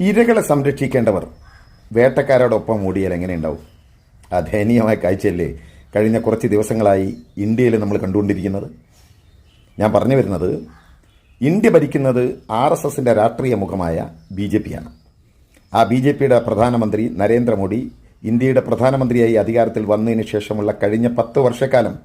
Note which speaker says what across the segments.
Speaker 1: ഇരകളെ സംരക്ഷിക്കേണ്ടവർ വേട്ടക്കാരോടൊപ്പം ഓടിയാൽ എങ്ങനെയുണ്ടാവും ആ ദയനീയമായ കാഴ്ചയല്ലേ കഴിഞ്ഞ കുറച്ച് ദിവസങ്ങളായി ഇന്ത്യയിൽ നമ്മൾ കണ്ടുകൊണ്ടിരിക്കുന്നത്? ഞാൻ പറഞ്ഞു വരുന്നത് ഇന്ത്യ ഭരിക്കുന്നത് ആർ എസ് എസിന്റെ രാഷ്ട്രീയ മുഖമായ ബി ജെ പിയാണ്. ആ ബി ജെ പിയുടെ പ്രധാനമന്ത്രി നരേന്ദ്രമോദി ഇന്ത്യയുടെ പ്രധാനമന്ത്രിയായി അധികാരത്തിൽ വന്നതിന് ശേഷമുള്ള കഴിഞ്ഞ പത്ത് വർഷക്കാലം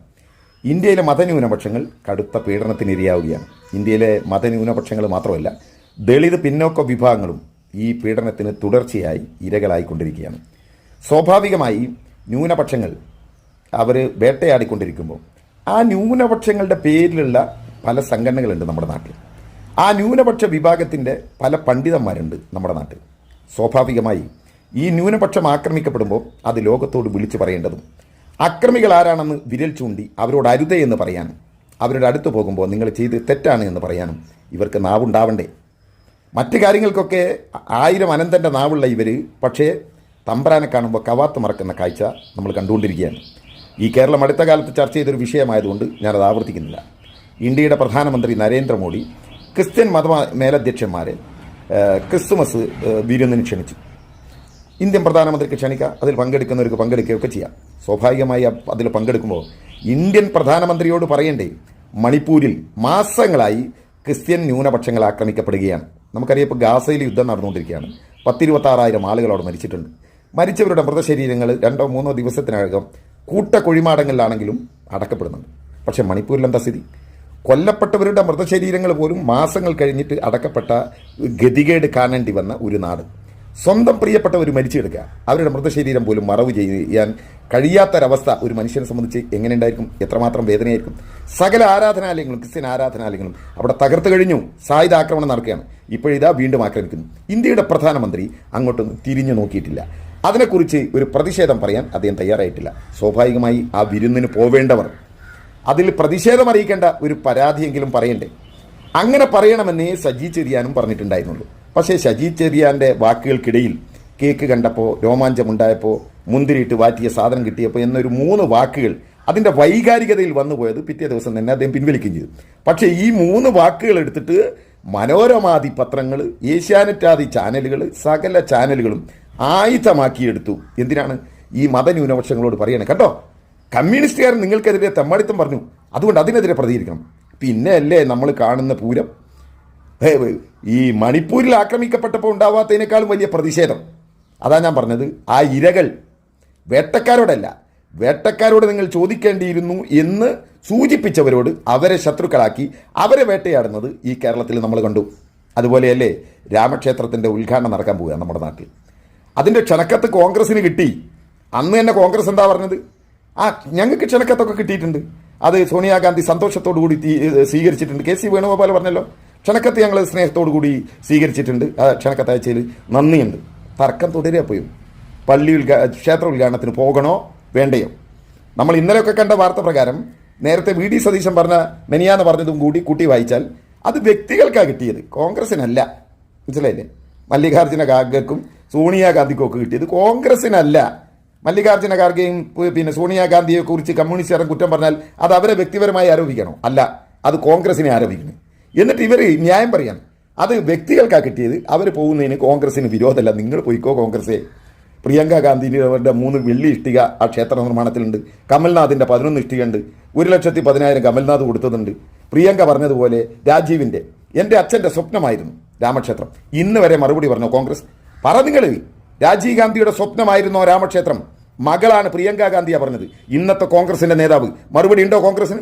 Speaker 1: ഇന്ത്യയിലെ മതന്യൂനപക്ഷങ്ങൾ കടുത്ത പീഡനത്തിനിരയാവുകയാണ്. ഇന്ത്യയിലെ മതന്യൂനപക്ഷങ്ങൾ മാത്രമല്ല ദളിത് പിന്നോക്ക വിഭാഗങ്ങളും ഈ പീഡനത്തിന് തുടർച്ചയായി ഇരകളായിക്കൊണ്ടിരിക്കുകയാണ്. സ്വാഭാവികമായി ന്യൂനപക്ഷങ്ങൾ അവർ വേട്ടയാടിക്കൊണ്ടിരിക്കുമ്പോൾ ആ ന്യൂനപക്ഷങ്ങളുടെ പേരിലുള്ള പല സംഘടനകളുണ്ട് നമ്മുടെ നാട്ടിൽ. ആ ന്യൂനപക്ഷ വിഭാഗത്തിന്റെ പല പണ്ഡിതന്മാരുണ്ട് നമ്മുടെ നാട്ടിൽ. സ്വാഭാവികമായി ഈ ന്യൂനപക്ഷം ആക്രമിക്കപ്പെടുമ്പോൾ അത് ലോകത്തോട് വിളിച്ചു പറയേണ്ടതും അക്രമികൾ ആരാണെന്ന് വിരൽ ചൂണ്ടി അവരോട് അരുതേ എന്ന് പറയാനും അവരുടെ അടുത്ത് പോകുമ്പോൾ നിങ്ങൾ ചെയ്ത് തെറ്റാണ് എന്ന് പറയാനും ഇവർക്ക് നാവുണ്ടാവണ്ടേ? മറ്റു കാര്യങ്ങൾക്കൊക്കെ ആയിരം അനന്തന്റെ നാവുള്ള ഇവർ പക്ഷേ തമ്പ്രാനെ കാണുമ്പോൾ കവാത്ത് മറക്കുന്ന കാഴ്ച നമ്മൾ കണ്ടുകൊണ്ടിരിക്കുകയാണ്. ഈ കേരളം അടുത്ത കാലത്ത് ചർച്ച ചെയ്തൊരു വിഷയമായതുകൊണ്ട് ഞാനത് ആവർത്തിക്കുന്നില്ല. ഇന്ത്യയുടെ പ്രധാനമന്ത്രി നരേന്ദ്രമോദി ക്രിസ്ത്യൻ മത മേലധ്യക്ഷന്മാരെ ക്രിസ്തുമസ് വിരുന്നിന് ക്ഷണിച്ചു. ഇന്ത്യൻ പ്രധാനമന്ത്രിക്ക് ക്ഷണിക്കുക അതിൽ പങ്കെടുക്കുന്നവർക്ക് പങ്കെടുക്കുകയൊക്കെ ചെയ്യാം. സ്വാഭാവികമായി അതിൽ പങ്കെടുക്കുമ്പോൾ ഇന്ത്യൻ പ്രധാനമന്ത്രിയോട് പറയണ്ടേ മണിപ്പൂരിൽ മാസങ്ങളായി ക്രിസ്ത്യൻ ന്യൂനപക്ഷങ്ങൾ ആക്രമിക്കപ്പെടുകയാണ്. നമുക്കറിയാം ഇപ്പോൾ ഗാസയിൽ യുദ്ധം നടന്നുകൊണ്ടിരിക്കുകയാണ്. പത്തിരുപത്താറായിരം ആളുകൾ അവിടെ മരിച്ചിട്ടുണ്ട്. മരിച്ചവരുടെ മൃതശരീരങ്ങൾ രണ്ടോ മൂന്നോ ദിവസത്തിനകം കൂട്ട കുഴിമാടങ്ങളിലാണെങ്കിലും അടക്കപ്പെടുന്നുണ്ട്. പക്ഷേ മണിപ്പൂരിൽ എന്താ സ്ഥിതി? കൊല്ലപ്പെട്ടവരുടെ മൃതശരീരങ്ങൾ പോലും മാസങ്ങൾ കഴിഞ്ഞിട്ട് അടക്കപ്പെട്ട ഗതികേട് കാണേണ്ടി വന്ന ഒരു നാട്. സ്വന്തം പ്രിയപ്പെട്ടവർ മരിച്ചെടുക്കുക. അവരുടെ മൃതശരീരം പോലും മറവ് ചെയ്യാൻ കഴിയാത്തൊരവസ്ഥ ഒരു മനുഷ്യനെ സംബന്ധിച്ച് എങ്ങനെ ഉണ്ടായിരിക്കും എത്രമാത്രം വേദനയായിരിക്കും? സകല ആരാധനാലയങ്ങളും ക്രിസ്ത്യൻ ആരാധനാലയങ്ങളും അവിടെ തകർത്ത് കഴിഞ്ഞു. സായുധ ആക്രമണം നടക്കുകയാണ്. ഇപ്പോഴിതാ വീണ്ടും ആക്രമിക്കുന്നു. ഇന്ത്യയുടെ പ്രധാനമന്ത്രി അങ്ങോട്ട് തിരിഞ്ഞു നോക്കിയിട്ടില്ല. അതിനെക്കുറിച്ച് ഒരു പ്രതിഷേധം പറയാൻ അദ്ദേഹം തയ്യാറായിട്ടില്ല. സ്വാഭാവികമായി ആ വിരുന്നിന് പോവേണ്ടവർ. അതിൽ പ്രതിഷേധം അറിയിക്കേണ്ട ഒരു പരാതിയെങ്കിലും പറയണ്ടേ? അങ്ങനെ പറയണമെന്നേ സജി ചെറിയാനും പറഞ്ഞിട്ടുണ്ടായിരുന്നുള്ളൂ. പക്ഷേ സജി ചെറിയാന്റെ വാക്കുകൾക്കിടയിൽ കേക്ക് കണ്ടപ്പോൾ രോമാഞ്ചമുണ്ടായപ്പോൾ മുന്തിരിയിട്ട് വാറ്റിയ സാധനം കിട്ടിയപ്പോൾ എന്നൊരു മൂന്ന് വാക്കുകൾ അതിന്റെ വൈകാരികതയിൽ വന്നു പോയത് പിറ്റേ ദിവസം തന്നെ അദ്ദേഹം പിൻവലിക്കുകയും ചെയ്തു. പക്ഷേ ഈ മൂന്ന് വാക്കുകൾ എടുത്തിട്ട് മനോരമാതി പത്രങ്ങൾ ഏഷ്യാനെറ്റാദി ചാനലുകൾ സകല ചാനലുകളും ആയുധമാക്കിയെടുത്തു. എന്തിനാണ്? ഈ മതന്യൂനപക്ഷങ്ങളോട് പറയണേ. കേട്ടോ കമ്മ്യൂണിസ്റ്റുകാർ നിങ്ങൾക്കെതിരെ തെമ്മാടിത്തം പറഞ്ഞു. അതുകൊണ്ട് അതിനെതിരെ പ്രതികരിക്കണം. പിന്നെ അല്ലേ നമ്മൾ കാണുന്ന പൂരം? ഈ മണിപ്പൂരിൽ ആക്രമിക്കപ്പെട്ടപ്പോൾ ഉണ്ടാവാത്തതിനേക്കാളും വലിയ പ്രതിഷേധം. അതാ ഞാൻ പറഞ്ഞത്. ആ ഇരകൾ വേട്ടക്കാരോടല്ല വേട്ടക്കാരോട് നിങ്ങൾ ചോദിക്കേണ്ടിയിരുന്നു എന്ന് സൂചിപ്പിച്ചവരോട് അവരെ ശത്രുക്കളാക്കി അവരെ വേട്ടയാടുന്നത് ഈ കേരളത്തിൽ നമ്മൾ കണ്ടു. അതുപോലെയല്ലേ രാമക്ഷേത്രത്തിന്റെ ഉദ്ഘാടനം നടക്കാൻ പോവുക നമ്മുടെ നാട്ടിൽ. അതിന്റെ ക്ഷണക്കത്ത് കോൺഗ്രസ്സിന് കിട്ടി. അന്ന് തന്നെ കോൺഗ്രസ് എന്താ പറഞ്ഞത്? ആ ഞങ്ങൾക്ക് ക്ഷണക്കത്തൊക്കെ കിട്ടിയിട്ടുണ്ട്. അത് സോണിയാഗാന്ധി സന്തോഷത്തോടു കൂടി സ്വീകരിച്ചിട്ടുണ്ട്. കെ സി വേണുഗോപാൽ പറഞ്ഞല്ലോ ക്ഷണക്കത്ത് ഞങ്ങൾ സ്നേഹത്തോടു കൂടി സ്വീകരിച്ചിട്ടുണ്ട്. ആ ക്ഷണക്കത്ത് അയച്ചതിൽ നന്ദിയുണ്ട്. തർക്കം തുടരുക പോയും പള്ളി ഉദ്ഘാ ക്ഷേത്ര ഉദ്ഘാടനത്തിന് പോകണോ വേണ്ടയോ? നമ്മൾ ഇന്നലെയൊക്കെ കണ്ട വാർത്ത പ്രകാരം നേരത്തെ വി. ഡി. സതീശൻ പറഞ്ഞ മെനിയാന്ന് പറഞ്ഞതും കൂടി കൂട്ടി വായിച്ചാൽ അത് വ്യക്തികൾക്കാണ് കിട്ടിയത്. കോൺഗ്രസിനല്ല. മനസ്സിലായില്ലേ? മല്ലികാർജുന ഖാർഗെക്കും സോണിയാഗാന്ധിക്കും ഒക്കെ കിട്ടിയത്. കോൺഗ്രസിനല്ല. മല്ലികാർജുന ഖാർഗെയും പിന്നെ സോണിയാഗാന്ധിയെ കുറിച്ച് കമ്മ്യൂണിസ്റ്റുകാരൻ കുറ്റം പറഞ്ഞാൽ അത് അവരെ വ്യക്തിപരമായി ആരോപിക്കണോ? അല്ല. അത് കോൺഗ്രസിനെ ആരോപിക്കണം. എന്നിട്ട് ഇവർ ന്യായം പറയാൻ അത് വ്യക്തികൾക്കാണ് കിട്ടിയത്. അവർ പോകുന്നതിന് കോൺഗ്രസിന് വിരോധമല്ല. നിങ്ങൾ പോയിക്കോ കോൺഗ്രസേ. പ്രിയങ്ക ഗാന്ധിയുടെ മൂന്ന് വെള്ളി ഇഷ്ടിക ആ ക്ഷേത്ര നിർമ്മാണത്തിലുണ്ട്. കമൽനാഥിന്റെ പതിനൊന്ന് ഇഷ്ടികയുണ്ട്. ഒരു ലക്ഷത്തി പതിനായിരം കമൽനാഥ് കൊടുത്തതുണ്ട് പ്രിയങ്ക പറഞ്ഞതുപോലെ രാജീവിന്റെ എന്റെ അച്ഛന്റെ സ്വപ്നമായിരുന്നു രാമക്ഷേത്രം. ഇന്ന് വരെ മറുപടി പറഞ്ഞു കോൺഗ്രസ്? പറ നിങ്ങൾ രാജീവ് ഗാന്ധിയുടെ സ്വപ്നമായിരുന്നോ രാമക്ഷേത്രം. മകളാണ് പ്രിയങ്ക ഗാന്ധിയാണ് പറഞ്ഞത്. ഇന്നത്തെ കോൺഗ്രസിന്റെ നേതാവ്. മറുപടി ഉണ്ടോ കോൺഗ്രസിന്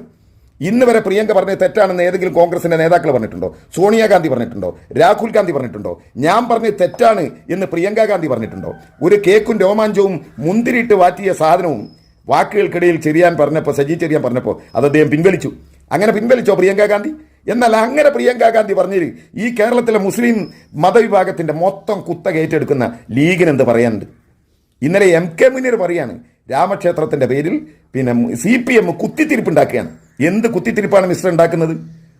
Speaker 1: ഇന്ന് വരെ പ്രിയങ്ക പറഞ്ഞത് തെറ്റാണെന്ന് ഏതെങ്കിലും കോൺഗ്രസിന്റെ നേതാക്കൾ പറഞ്ഞിട്ടുണ്ടോ? സോണിയാഗാന്ധി പറഞ്ഞിട്ടുണ്ടോ? രാഹുൽ ഗാന്ധി പറഞ്ഞിട്ടുണ്ടോ? ഞാൻ പറഞ്ഞത് തെറ്റാണ് എന്ന് പ്രിയങ്ക ഗാന്ധി പറഞ്ഞിട്ടുണ്ടോ? ഒരു കേക്കും രോമാഞ്ചവും മുന്തിരിയിട്ട് വാറ്റിയ സാധനവും വാക്കുകൾക്കിടയിൽ ചെറിയാൻ പറഞ്ഞപ്പോൾ സജി ചെറിയാൻ പറഞ്ഞപ്പോൾ അത് അദ്ദേഹം പിൻവലിച്ചു. അങ്ങനെ പിൻവലിച്ചോ പ്രിയങ്ക ഗാന്ധി? എന്നാൽ അങ്ങനെ പ്രിയങ്ക ഗാന്ധി പറഞ്ഞത് ഈ കേരളത്തിലെ മുസ്ലിം മതവിഭാഗത്തിന്റെ മൊത്തം കുത്ത കയറ്റെടുക്കുന്ന ലീഗിന് എന്ത് പറയാനുണ്ട്? ഇന്നലെ എം കെ മുനീർ പറയാണ് രാമക്ഷേത്രത്തിന്റെ പേരിൽ പിന്നെ സി പി എം കുത്തിത്തിരിപ്പുണ്ടാക്കുകയാണ്. എന്ത് കുത്തിത്തിരിപ്പാണ് മിസ്റ്റർ ഉണ്ടാക്കുന്നത്?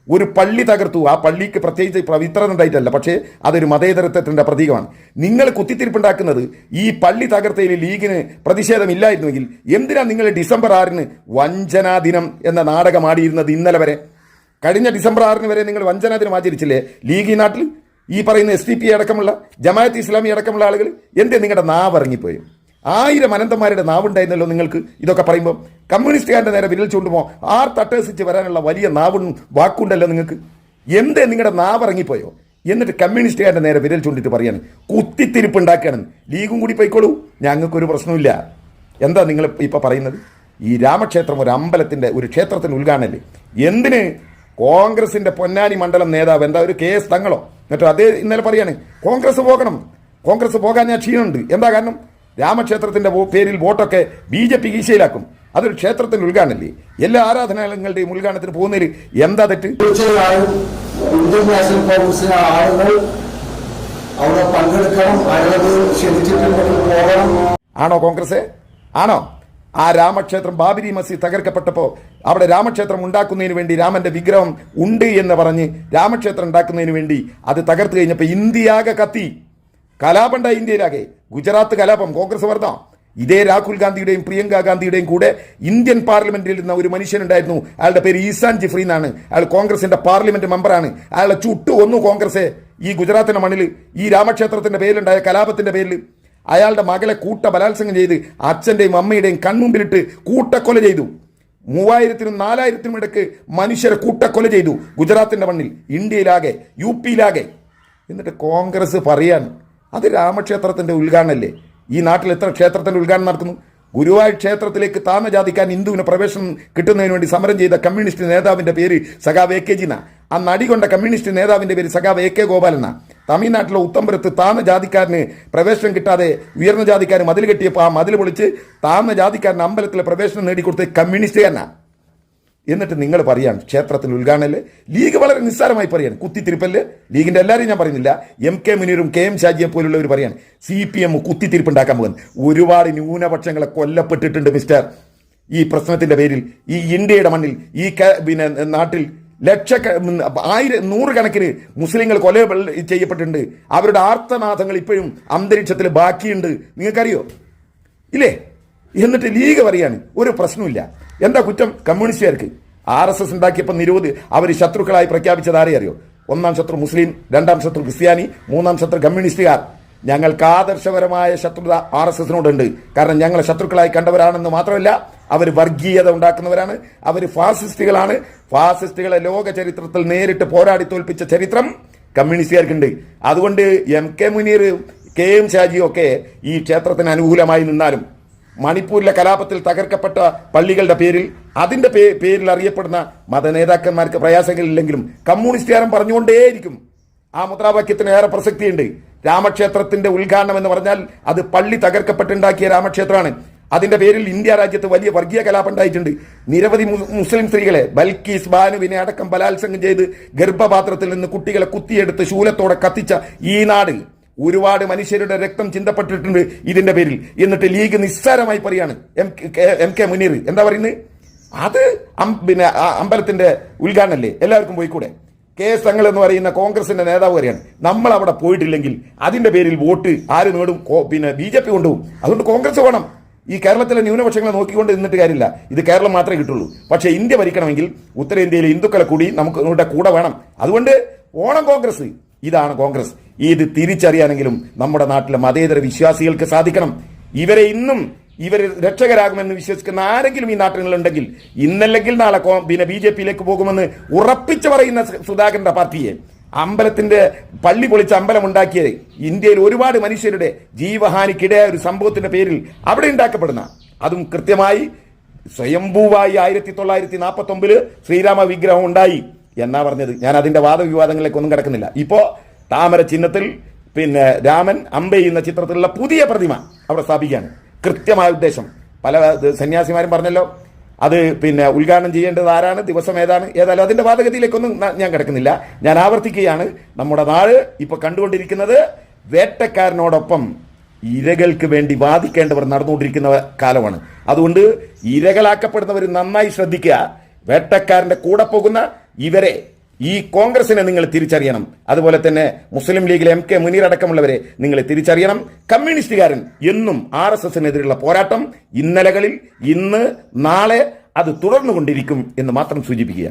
Speaker 1: ഒരു പള്ളി തകർത്തു. ആ പള്ളിക്ക് പ്രത്യേകിച്ച് പവിത്രത ഉണ്ടായിട്ടല്ല പക്ഷേ അതൊരു മതേതരത്വത്തിന്റെ പ്രതീകമാണ്. നിങ്ങൾ കുത്തിത്തിരിപ്പുണ്ടാക്കുന്നത് ഈ പള്ളി തകർത്തയിൽ ലീഗിന് പ്രതിഷേധമില്ലായിരുന്നുവെങ്കിൽ എന്തിനാണ് നിങ്ങൾ ഡിസംബർ ആറിന് വഞ്ചനാ ദിനം എന്ന നാടകം ആടിയിരുന്നത് ഇന്നലെ വരെ? കഴിഞ്ഞ ഡിസംബർ ആറിന് വരെ നിങ്ങൾ വഞ്ചനാ ദിനം ആചരിച്ചില്ലേ? ലീഗ് ഈ നാട്ടിൽ ഈ പറയുന്ന എസ് ഡി പി അടക്കമുള്ള ജമാഅത്ത് ഇസ്ലാമി അടക്കമുള്ള ആളുകൾ എന്തേ നിങ്ങളുടെ നാവ് ഇറങ്ങിപ്പോയി? ആയിരം അനന്തന്മാരുടെ നാവുണ്ടായിരുന്നല്ലോ നിങ്ങൾക്ക് ഇതൊക്കെ പറയുമ്പോൾ കമ്മ്യൂണിസ്റ്റുകാരുടെ നേരെ വിരൽ ചൂണ്ടുമോ? ആർ തട്ടേസിച്ച് വരാനുള്ള വലിയ നാവും വാക്കുണ്ടല്ലോ നിങ്ങൾക്ക്. എന്തേ നിങ്ങളുടെ നാവ് ഇറങ്ങിപ്പോയോ എന്നിട്ട് കമ്മ്യൂണിസ്റ്റുകാരുടെ നേരെ വിരൽ ചൂണ്ടിട്ട് പറയാണ് കുത്തിത്തിരിപ്പ് ഉണ്ടാക്കുകയാണ് ലീഗും കൂടി പോയിക്കോളൂ. ഞങ്ങൾക്കൊരു പ്രശ്നമില്ല എന്താ നിങ്ങൾ ഇപ്പോൾ പറയുന്നത്? ഈ രാമക്ഷേത്രം ഒരു അമ്പലത്തിന്റെ ഒരു ക്ഷേത്രത്തിന് ഉദ്ഘാടനല്ലേ? എന്തിന് കോൺഗ്രസിന്റെ പൊന്നാനി മണ്ഡലം നേതാവ് എന്താ ഒരു കെ എസ് തങ്ങളോ? എന്നിട്ട് അതേ ഇന്നലെ പറയാണ് കോൺഗ്രസ് പോകണം. കോൺഗ്രസ് പോകാൻ ഞാൻ ക്ഷീണമുണ്ട്. എന്താ കാരണം? രാമക്ഷേത്രത്തിന്റെ പേരിൽ വോട്ടൊക്കെ ബി ജെ പി ഈശയിലാക്കും. അതൊരു ക്ഷേത്രത്തിന്റെ ഉദ്ഘാടനല്ലേ എല്ലാ ആരാധനാലയങ്ങളുടെയും ഉദ്ഘാടനത്തിന് പോകുന്നതിൽ എന്താ തെറ്റ്?
Speaker 2: തീർച്ചയായും ഇന്ത്യൻ നാഷണൽ കോൺഗ്രസിലെ ആളുകൾ അവിടെ പങ്കെടുക്കണം അയാളത് ക്ഷണിച്ചിട്ടുണ്ടെങ്കിൽ പോകണം.
Speaker 1: ആണോ കോൺഗ്രസ്? ആണോ? ആ രാമക്ഷേത്രം ബാബരി മസീദ് തകർക്കപ്പെട്ടപ്പോൾ അവിടെ രാമക്ഷേത്രം ഉണ്ടാക്കുന്നതിന് വേണ്ടി രാമന്റെ വിഗ്രഹം ഉണ്ട് എന്ന് പറഞ്ഞ് രാമക്ഷേത്രം ഉണ്ടാക്കുന്നതിന് വേണ്ടി അത് തകർത്ത് കഴിഞ്ഞപ്പോൾ ഇന്ത്യയാകെ കത്തി. കലാപണ്ട ഇന്ത്യയിലാകെ. ഗുജറാത്ത് കലാപം കോൺഗ്രസ് വർദ്ധ. ഇതേ രാഹുൽ ഗാന്ധിയുടെയും പ്രിയങ്ക ഗാന്ധിയുടെയും കൂടെ ഇന്ത്യൻ പാർലമെന്റിൽ ഇരുന്ന ഒരു മനുഷ്യനുണ്ടായിരുന്നു. അയാളുടെ പേര് ഈസാൻ ജിഫ്രി എന്നാണ്. അയാൾ കോൺഗ്രസിന്റെ പാർലമെന്റ് മെമ്പറാണ്. അയാളെ ചുട്ടു ഒന്നു കോൺഗ്രസ്. ഈ ഗുജറാത്തിന്റെ മണ്ണിൽ ഈ രാമക്ഷേത്രത്തിന്റെ പേരിലുണ്ടായ കലാപത്തിന്റെ പേരിൽ അയാളുടെ മകളെ കൂട്ട ബലാത്സംഗം ചെയ്ത് അച്ഛന്റെയും അമ്മയുടെയും കൺമുമ്പിലിട്ട് കൂട്ടക്കൊല ചെയ്തു. മൂവായിരത്തിനും നാലായിരത്തിനും ഇടയ്ക്ക് മനുഷ്യരെ കൂട്ടക്കൊല ചെയ്തു ഗുജറാത്തിന്റെ മണ്ണിൽ. ഇന്ത്യയിലാകെ യു പിയിലാകെ. എന്നിട്ട് കോൺഗ്രസ് പറയാൻ അത് രാമക്ഷേത്രത്തിന്റെ ഉദ്ഘാടനമല്ലേ? ഈ നാട്ടിൽ എത്ര ക്ഷേത്രത്തിന്റെ ഉദ്ഘാടനം നടക്കുന്നു ഗുരുവായൂർ ക്ഷേത്രത്തിലേക്ക് താമജാതിക്കാൻ ജാതിക്കാൻ ഹിന്ദുവിന് പ്രവേശനം കിട്ടുന്നതിന് വേണ്ടി സമരം ചെയ്ത കമ്മ്യൂണിസ്റ്റ് നേതാവിന്റെ പേര് സഖാവ് എ കെ ജിന. ആ നടികൊണ്ട കമ്മ്യൂണിസ്റ്റ് നേതാവിന്റെ പേര് സഖാവ് എ കെ ഗോപാലെന്ന തമിഴ്നാട്ടിലെ ഉത്തമ്പരത്ത് താഴ്ന്ന ജാതിക്കാരന് പ്രവേശനം കിട്ടാതെ ഉയർന്ന ജാതിക്കാരൻ മതിൽ കെട്ടിയപ്പോൾ ആ മതിൽ പൊളിച്ച് ജാതിക്കാരന് അമ്പലത്തിലെ പ്രവേശനം നേടിക്കൊടുത്ത് കമ്മ്യൂണിസ്റ്റുകാരനാ എന്നിട്ട് നിങ്ങൾ പറയാൻ ക്ഷേത്രത്തിൽ ഉദ്ഘാടനൽ ലീഗ് വളരെ നിസ്സാരമായി പറയാണ്. കുത്തിത്തിരിപ്പല്ല്? ലീഗിന്റെ എല്ലാവരും ഞാൻ പറയുന്നില്ല. എം കെ മുനീറും കെ എം ഷാജിയെ പോലുള്ളവർ പറയാൻ സി പി എം കുത്തിത്തിരിപ്പുണ്ടാക്കാൻ പോകുന്നത്. പോകുന്നു ഒരുപാട് ന്യൂനപക്ഷങ്ങളെ കൊല്ലപ്പെട്ടിട്ടുണ്ട് മിസ്റ്റർ. ഈ പ്രശ്നത്തിന്റെ പേരിൽ ഈ ഇന്ത്യയുടെ മണ്ണിൽ ഈ പിന്നെ നാട്ടിൽ ലക്ഷ ആയിരം നൂറുകണക്കിന് മുസ്ലിങ്ങൾ കൊല ചെയ്യപ്പെട്ടിട്ടുണ്ട്. അവരുടെ ആർത്തനാഥങ്ങൾ ഇപ്പോഴും അന്തരീക്ഷത്തിൽ ബാക്കിയുണ്ട്. നിങ്ങൾക്കറിയോ? ഇല്ലേ? എന്നിട്ട് ലീഗ് പറയാണ് ഒരു പ്രശ്നമില്ല എന്താ കുറ്റം? കമ്മ്യൂണിസ്റ്റുകാർക്ക്. ആർ എസ് എസ് ഉണ്ടാക്കിയപ്പോൾ നിരവധി അവർ ശത്രുക്കളായി പ്രഖ്യാപിച്ചത് ആരെ അറിയോ? ഒന്നാം ശത്രു മുസ്ലിം രണ്ടാം ശത്രു ക്രിസ്ത്യാനി മൂന്നാം ശത്രു കമ്മ്യൂണിസ്റ്റുകാർ. ഞങ്ങൾക്ക് ആദർശപരമായ ശത്രുത ആർ എസ് എസിനോടുണ്ട്. കാരണം ഞങ്ങളെ ശത്രുക്കളായി കണ്ടവരാണെന്ന് മാത്രമല്ല അവർ വർഗീയത ഉണ്ടാക്കുന്നവരാണ്. അവർ ഫാസിസ്റ്റുകളാണ്. ഫാസിസ്റ്റുകളെ ലോക ചരിത്രത്തിൽ നേരിട്ട് പോരാടി തോൽപ്പിച്ച ചരിത്രം കമ്മ്യൂണിസ്റ്റുകാർക്കുണ്ട്. അതുകൊണ്ട് M K Muneer K M ഷാജിയും ഒക്കെ ഈ ക്ഷേത്രത്തിന് അനുകൂലമായി നിന്നാലും മണിപ്പൂരിലെ കലാപത്തിൽ തകർക്കപ്പെട്ട പള്ളികളുടെ പേരിൽ അതിന്റെ പേ- പേരിൽ അറിയപ്പെടുന്ന മതനേതാക്കന്മാർക്ക് പ്രയാസങ്ങളില്ലെങ്കിലും കമ്മ്യൂണിസ്റ്റുകാരൻ പറഞ്ഞുകൊണ്ടേയിരിക്കും. ആ മുദ്രാവാക്യത്തിന് ഏറെ പ്രസക്തിയുണ്ട്. രാമക്ഷേത്രത്തിന്റെ ഉദ്ഘാടനം എന്ന് പറഞ്ഞാൽ അത് പള്ളി തകർക്കപ്പെട്ടുണ്ടാക്കിയ രാമക്ഷേത്രമാണ്. അതിന്റെ പേരിൽ ഇന്ത്യ രാജ്യത്ത് വലിയ വർഗീയ കലാപം ഉണ്ടായിട്ടുണ്ട്. നിരവധി മുസ്ലിം സ്ത്രീകളെ ബൽക്കീസ് ബാനുവിനെ അടക്കം ബലാത്സംഗം ചെയ്ത് ഗർഭപാത്രത്തിൽ നിന്ന് കുട്ടികളെ കുത്തിയെടുത്ത് ശൂലത്തോടെ കത്തിച്ച ഈ നാട് ഒരുപാട് മനുഷ്യരുടെ രക്തം ചിന്തപ്പെട്ടിട്ടുണ്ട് ഇതിന്റെ പേരിൽ. എന്നിട്ട് ലീഗ് നിസ്സാരമായി പറയാണ്. M M K Muneer. എന്താ പറയുന്നത് അത് പിന്നെ അമ്പലത്തിന്റെ ഉദ്ഘാടനല്ലേ? എല്ലാവർക്കും പോയിക്കൂടെ? കെ എസ് തങ്ങൾ എന്ന് പറയുന്ന കോൺഗ്രസിന്റെ നേതാവ് വരെയാണ് നമ്മൾ അവിടെ പോയിട്ടില്ലെങ്കിൽ അതിന്റെ പേരിൽ വോട്ട് ആര് നേടും? പിന്നെ ബി ജെ പി കൊണ്ടുപോകും. അതുകൊണ്ട് കോൺഗ്രസ് വേണം. ഈ കേരളത്തിലെ ന്യൂനപക്ഷങ്ങളെ നോക്കിക്കൊണ്ട് നിന്നിട്ട് കാര്യമില്ല. ഇത് കേരളം മാത്രമേ കിട്ടുള്ളൂ. പക്ഷേ ഇന്ത്യ ഭരിക്കണമെങ്കിൽ ഉത്തരേന്ത്യയിലെ ഹിന്ദുക്കളെ കൂടി നമുക്ക് കൂടെ വേണം. അതുകൊണ്ട് ഓണം കോൺഗ്രസ്. ഇതാണ് കോൺഗ്രസ്. ഇത് തിരിച്ചറിയാനെങ്കിലും നമ്മുടെ നാട്ടിലെ മതേതര വിശ്വാസികൾക്ക് സാധിക്കണം. ഇവരെ ഇന്നും ഇവർ രക്ഷകരാകുമെന്ന് വിശ്വസിക്കുന്ന ആരെങ്കിലും ഈ നാട്ടിലുണ്ടെങ്കിൽ ഇന്നല്ലെങ്കിൽ നാളെ പിന്നെ ബി ജെ പിയിലേക്ക് പോകുമെന്ന് ഉറപ്പിച്ചു പറയുന്ന സുധാകരന്റെ പാർട്ടിയെ. അമ്പലത്തിന്റെ പള്ളി പൊളിച്ച് അമ്പലം ഉണ്ടാക്കിയത് ഇന്ത്യയിൽ ഒരുപാട് മനുഷ്യരുടെ ജീവഹാനിക്കിടയായ ഒരു സംഭവത്തിന്റെ പേരിൽ അവിടെ ഉണ്ടാക്കപ്പെടുന്ന. അതും കൃത്യമായി സ്വയംഭൂവായി ആയിരത്തി തൊള്ളായിരത്തി നാൽപ്പത്തി ശ്രീരാമ വിഗ്രഹം ഉണ്ടായി എന്നാ പറഞ്ഞത്. ഞാൻ അതിന്റെ വാദവിവാദങ്ങളിലേക്ക് ഒന്നും കിടക്കുന്നില്ല. ഇപ്പോ താമര ചിഹ്നത്തിൽ പിന്നെ രാമൻ അമ്പ ചെയ്യുന്ന ചിത്രത്തിലുള്ള പുതിയ പ്രതിമ അവിടെ സ്ഥാപിക്കുകയാണ്. കൃത്യമായ ഉദ്ദേശം. പല സന്യാസിമാരും പറഞ്ഞല്ലോ അത് പിന്നെ ഉദ്ഘാടനം ചെയ്യേണ്ടത് ആരാണ് ദിവസം ഏതാണ് ഏതായാലും അതിന്റെ വാദഗതിയിലേക്കൊന്നും ഞാൻ കിടക്കുന്നില്ല. ഞാൻ ആവർത്തിക്കുകയാണ്. നമ്മുടെ നാട് ഇപ്പോൾ കണ്ടുകൊണ്ടിരിക്കുന്നത് വേട്ടക്കാരനോടൊപ്പം ഇരകൾക്ക് വേണ്ടി വാദിക്കേണ്ടവർ നടന്നുകൊണ്ടിരിക്കുന്ന കാലമാണ്. അതുകൊണ്ട് ഇരകളാക്കപ്പെടുന്നവർ നന്നായി ശ്രദ്ധിക്കുക. വേട്ടക്കാരന്റെ കൂടെ പോകുന്ന ഇവരെ ഈ കോൺഗ്രസിനെ നിങ്ങൾ തിരിച്ചറിയണം. അതുപോലെ തന്നെ മുസ്ലിം ലീഗിലെ എം കെ മുനീർ അടക്കമുള്ളവരെ നിങ്ങൾ തിരിച്ചറിയണം. കമ്മ്യൂണിസ്റ്റുകാരൻ എന്നും ആർ എസ് എസിനെതിരെയുള്ള പോരാട്ടം ഇന്നലകളിൽ ഇന്ന് നാളെ അത് തുടർന്നുകൊണ്ടിരിക്കും എന്ന് മാത്രം സൂചിപ്പിക്കുക.